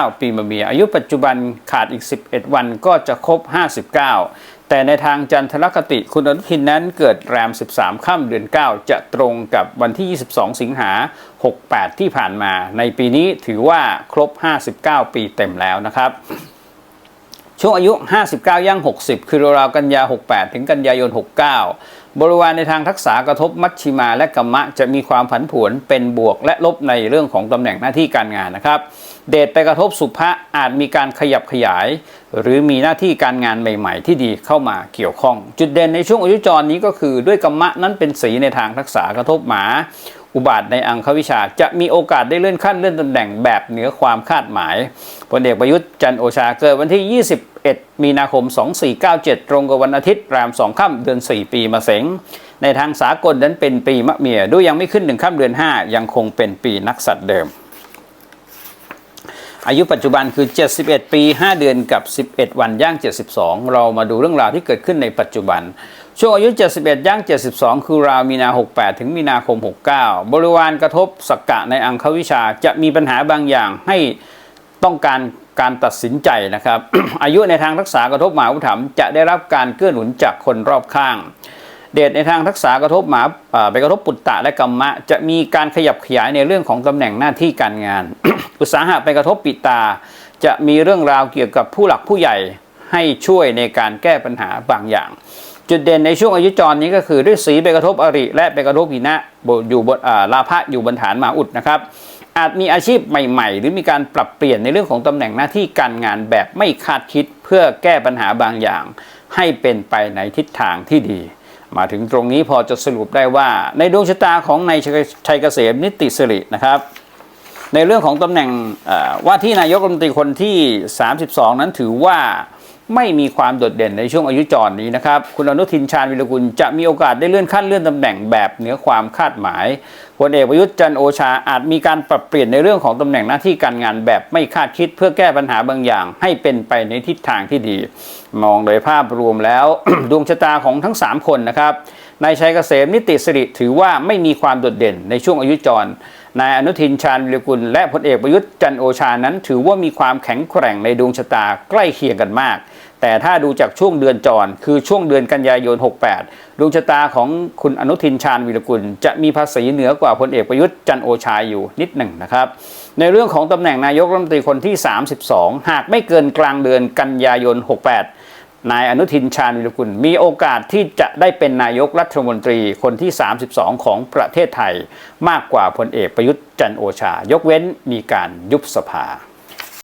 9 ปีมาเมีย อายุปัจจุบันขาดอีก 11 วันก็จะครบ 59 แต่ในทางจันทรคติคุณอนุทินนั้นเกิดแรม 13 ค่ำเดือน 9 จะตรงกับวันที่ 22 สิงหา 68 ที่ผ่านมา ในปีนี้ถือว่าครบ 59 ปีเต็มแล้วนะครับ ช่วงอายุ 59 ย่าง 60 คือราวกันยา 68 ถึงกันยายน 69 บริวารในทางทักษะกระทบมัชชิมาและกัมมะจะมีความผันผวนเป็นบวกและลบในเรื่องของตำแหน่งหน้าที่การงานนะครับ เดชไปกระทบสุภะอาจมีการขยับขยาย หรือมีหน้าที่การงานใหม่ ๆ ที่ดีเข้ามาเกี่ยวข้อง จุดเด่นในช่วงอายุจรนี้ก็คือด้วยกัมมะนั้นเป็นสีในทางทักษะกระทบหมา อุบาทในอังควิชา จะมีโอกาสได้เลื่อนขั้นเลื่อนตำแหน่งแบบเหนือความคาดหมายพลเอกประยุทธ์จันโอชาเกิดวันที่ 21 มีนาคม 2497 ตรงกับวันอาทิตย์แรม2ค่ำเดือน 4 ปีมะเสงในทางสากลนั้นเป็นปีมะเมียด้วยยังไม่ขึ้นหนึ่งค่ำเดือน 5 ยังคงเป็นปีนักสัตว์เดิม อายุปัจจุบันคือ 71 ปี 5 เดือนกับ 11 วันย่าง 72 เรามาดูเรื่องราวที่เกิดขึ้นในปัจจุบัน ช่วงอายุ 71 ย่าง 72 คือราวมีนา 68 ถึงมีนาคม 69 บริวารกระทบสักกะในอังควิชาจะมีปัญหาบางอย่างให้ต้องการการตัดสินใจนะครับ อายุในทางรักษากระทบหมาอุถัมจะได้รับการเกื้อหนุนจากคนรอบข้าง เดชในทางทักษะกระทบหมาไปกระทบปุตตะและกัมมะ จะมีการขยับขยายในเรื่องของตำแหน่งหน้าที่การงาน อุตสาหะไปกระทบปิตา จะมีเรื่องราวเกี่ยวกับผู้หลักผู้ใหญ่ให้ช่วยในการแก้ปัญหาบางอย่าง จุดเด่นในช่วงอายุจรนี้ก็คือด้วยสีไปกระทบอริ และไปกระทบหินะอยู่บนลาภะอยู่บนฐานมาอุดนะครับ อาจมีอาชีพใหม่ ๆ หรือมีการปรับเปลี่ยนในเรื่องของตำแหน่งหน้าที่การงานแบบไม่คาดคิดเพื่อแก้ปัญหาบางอย่าง ให้เป็นไปในทิศทางที่ดี มาถึงตรงนี้พอจะสรุปได้ว่า ในดวงชะตาของนายชัยเกษมนิติสิรินะครับในเรื่องของตำแหน่งว่าที่นายกรัฐมนตรีคนที่ 32 นั้นถือว่า ไม่มีความโดดเด่นในช่วงอายุจรนี้นะครับ คุณอนุทินชาญวิรกุลจะมีโอกาสได้เลื่อนขั้นเลื่อนตำแหน่งแบบเหนือความคาดหมายพลเอกประยุทธ์จันโอชาอาจมีการปรับเปลี่ยนในเรื่องของตำแหน่งหน้าที่การงานแบบไม่คาดคิด เพื่อแก้ปัญหาบางอย่าง ให้เป็นไปในทิศทางที่ดี มองโดยภาพรวมแล้ว ดวงชะตาของทั้ง 3 คนนะครับนายชัยเกษมนิติสิริถือว่าไม่มีความโดดเด่นในช่วงอายุจร นายอนุทินชาญวิรกุลและพลเอกประยุทธ์จันโอชานั้น ถือว่ามีความแข็งแกร่งในดวงชะตาใกล้เคียงกันมาก แต่ถ้าดูจากช่วงเดือนจร คือช่วงเดือนกันยายน 68 ดวงชะตาของคุณอนุทินชาญวิรกุล จะมีภาษีเหนือกว่าพลเอกประยุทธ์จันโอชาอยู่นิดหนึ่งนะครับ ในเรื่องของตำแหน่งนายกรัฐมนตรีคนที่ 32 หากไม่เกินกลางเดือนกันยายน 68 นายอนุทินชาญวิรกุลมีโอกาสที่จะได้เป็นนายกรัฐมนตรีคนที่ 32 ของประเทศไทย มากกว่าพลเอกประยุทธ์จันโอชา ยกเว้นมีการยุบสภา